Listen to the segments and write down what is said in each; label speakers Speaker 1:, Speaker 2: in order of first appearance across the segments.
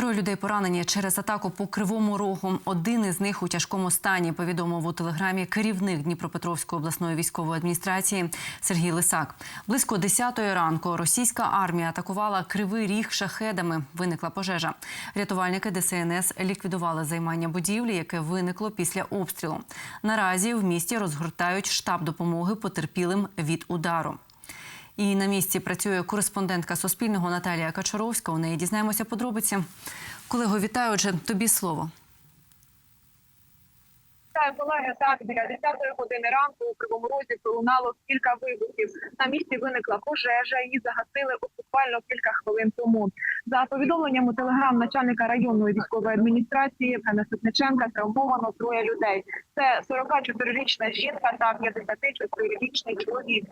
Speaker 1: Троє людей поранені через атаку по кривому рогу. Один із них у тяжкому стані. Повідомив у телеграмі керівник Дніпропетровської обласної військової адміністрації Сергій Лисак. Близько 10-ї ранку російська армія атакувала кривий ріг шахедами. Виникла пожежа. Рятувальники ДСНС ліквідували займання будівлі, яке виникло після обстрілу. Наразі в місті розгортають штаб допомоги потерпілим від удару. І на місці працює кореспондентка Суспільного Наталія Качаровська. У неї дізнаємося подробиці. Колего, вітаю, отже, тобі слово.
Speaker 2: Вітаю, колеги. Так, біля 10 години ранку у Кривому Розі пролунало кілька вибухів. На місці виникла пожежа. Її загасили буквально кілька хвилин тому. За повідомленням у телеграм начальника районної військової адміністрації Євгена Ситниченка травмовано троє людей. Це 44-річна жінка та 54-річний чоловік.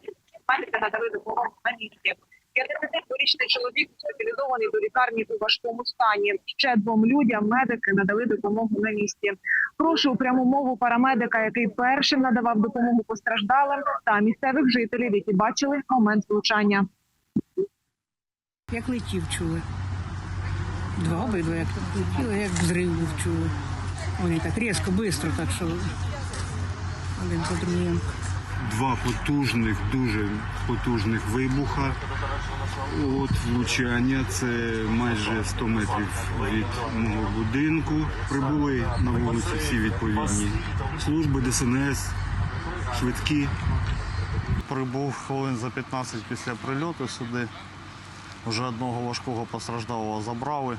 Speaker 2: Медики надали допомогу на місці. 52-річний чоловік госпіталізований до лікарні у важкому стані. Ще двом людям медики надали допомогу на місці. Прошу пряму мову парамедика, який першим надавав допомогу постраждалим, та місцевих жителів, які бачили момент влучання.
Speaker 3: Як летів чули. Два обидва як летіли, як взрив був чули. Вони так різко, швидко, так що один по другому.
Speaker 4: Два потужних, дуже потужних вибуха. От влучання це майже 100 метрів від мого будинку. Прибули на вулиці всі відповідні служби ДСНС, швидкі.
Speaker 5: Прибув хвилин за 15 після прильоту сюди. Вже одного важкого постраждалого забрали.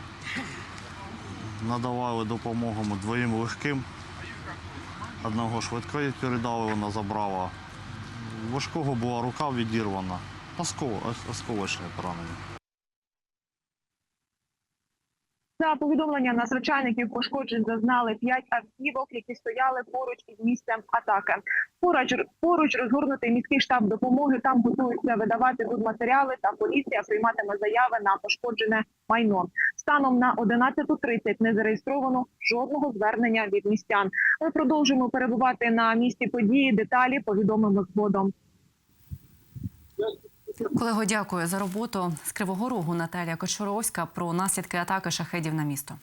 Speaker 5: Надавали допомогу двоїм легким. Одного швидкої передали, вона забрала. Важкого була рука відірвана. Оскол, осколочне поранення.
Speaker 2: За повідомлення надзвичайників пошкоджень зазнали п'ять автівок, які стояли поруч із місцем атаки. Поруч поруч розгорнутий міський штаб допомоги. Там готуються видавати тут матеріали, та поліція прийматиме заяви на пошкоджене майно. Станом на 11.30 не зареєстровано жодного звернення від містян. Ми продовжуємо перебувати на місці події. Деталі повідомимо згодом.
Speaker 1: Колего, дякую за роботу з Кривого Рогу Наталія Кочуровська про наслідки атаки шахедів на місто.